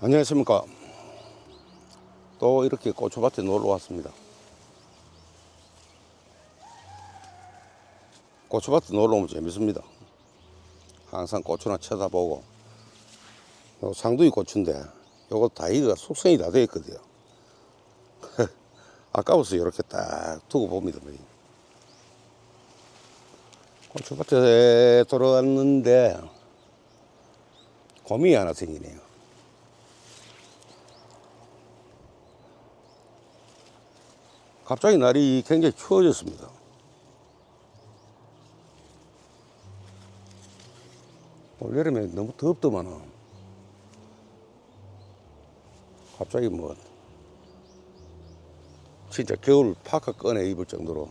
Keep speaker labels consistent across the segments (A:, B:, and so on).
A: 안녕하십니까. 또 이렇게 고추밭에 놀러 왔습니다. 고추밭에 놀러 오면 재밌습니다. 항상 고추나 쳐다보고. 요 상두이 고추인데 요거 다이가 숙성이 다 되어 있거든요. 아까워서 이렇게 딱 두고 봅니다. 뭐. 고추밭에 들어왔는데 고민이 하나 생기네요. 갑자기 날이 굉장히 추워졌습니다. 올 여름에 너무 덥더만은 갑자기 뭐 진짜 겨울 파카 꺼내 입을 정도로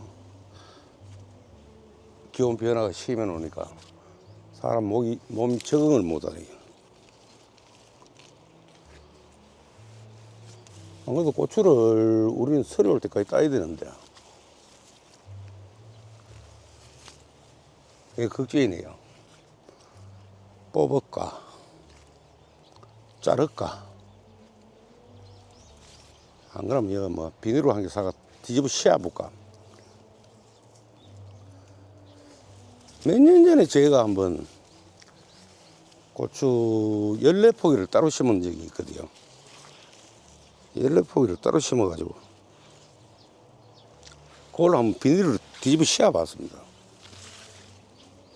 A: 기온 변화가 심해 놓으니까 사람 목이 몸 적응을 못하네요. 안 그래도 고추를 우리는 설이 올 때까지 따야 되는데 이게 걱정이네요. 뽑을까? 자를까? 안 그러면 이거 뭐 비닐로 한 개 사가 뒤집어 씌워볼까? 몇 년 전에 제가 한번 고추 14포기를 따로 심은 적이 있거든요. 14포기를 따로 심어가지고 그걸 한번 비닐로 뒤집어 씌워 봤습니다.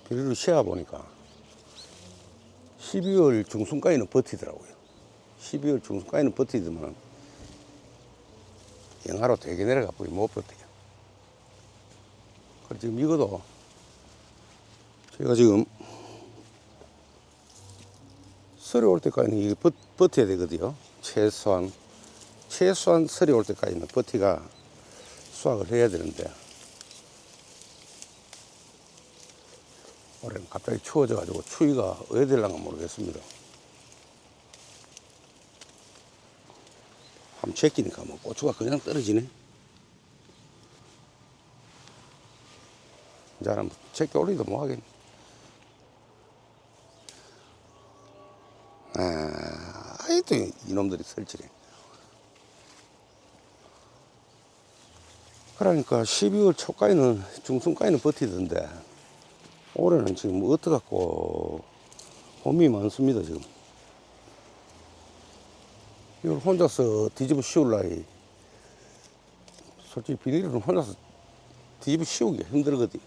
A: 비닐로 씌워 보니까 12월 중순까지는 버티더라고요. 12월 중순까지는 버티더만 영하로 되게 내려가 버리 못 버텨요. 그래서 지금 이것도 제가 지금 설이 올 때까지는 이게 버, 버텨야 되거든요. 최소한 최소한 설이 올 때까지는 버티가 수확을 해야 되는데 올해는 갑자기 추워져 가지고 추위가 왜 될란가 모르겠습니다. 한번 제끼니까 뭐 고추가 그냥 떨어지네. 이제 한번 제껴 올리도 뭐 하겠네. 아, 아이또 이놈들이 설치네. 그러니까 12월 초까지는 중순까지는 버티던데 올해는 지금 어떡갖고 고민이 많습니다 지금. 이걸 혼자서 뒤집어 씌울라니 솔직히 비닐은 혼자서 뒤집어 씌우기가 힘들거든.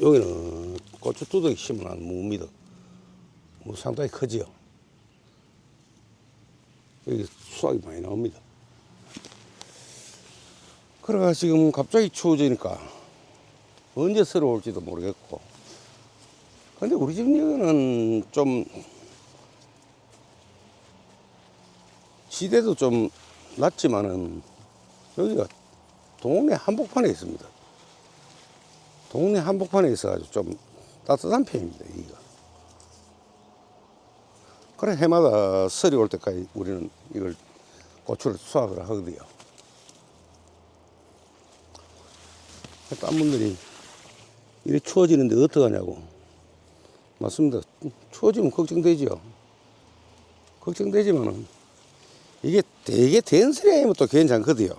A: 여기는 고추 두덕이 심어놓은 무입니다. 뭐 상당히 크지요 여기 수확이 많이 나옵니다. 그래가 지금 갑자기 추워지니까 언제 서러울지도 모르겠고. 근데 우리 집 여기는 좀 지대도 좀 낮지만은 여기가 동네 한복판에 있습니다. 동네 한복판에 있어가지고 좀 따뜻한 편입니다 여기가 그래 해마다 설이 올 때까지 우리는 이걸 고추를 수확을 하거든요 딴 분들이 이래 추워지는데 어떡하냐고. 맞습니다. 추워지면 걱정되지요. 걱정되지만은 이게 되게 된설이 아니면 또 괜찮거든요.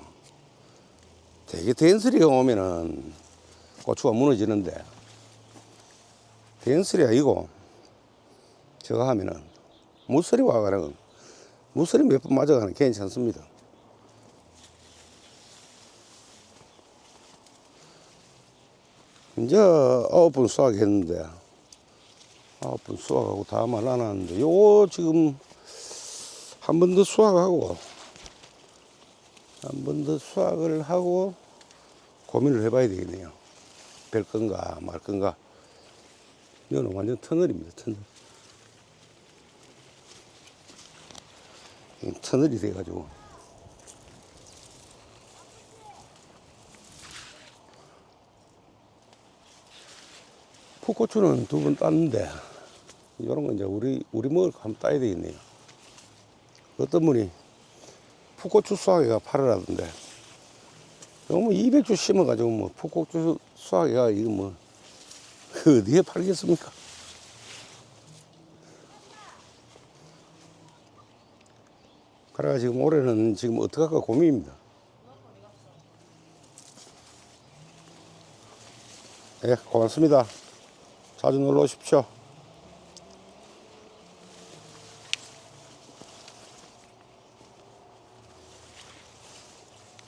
A: 되게 된설이가 오면은 고추가 무너지는데 된설이 아니고 저거 하면은 무설이 와가는 무설이 몇번 맞아가는 괜찮습니다. 이제 아홉 번 수확했는데 아홉 번 수확하고 다 말라놨는데 요거 지금 한 번 더 수확하고 한 번 더 수확을 하고 고민을 해봐야 되겠네요. 별 건가 말 건가. 이거는 완전 터널입니다. 터널. 터널이 돼가지고 풋고추는 두 번 땄는데 이런 건 이제 우리 우리 먹을 거 한번 따야 되겠네요. 어떤 분이 풋고추 수확이가 팔으라던데 뭐 200주 심어가지고 뭐 풋고추 수확이가 이거 뭐그 어디에 팔겠습니까? 그래가 지금 올해는 지금 어떡할까 고민입니다. 예, 고맙습니다. 자주 놀러 오십시오.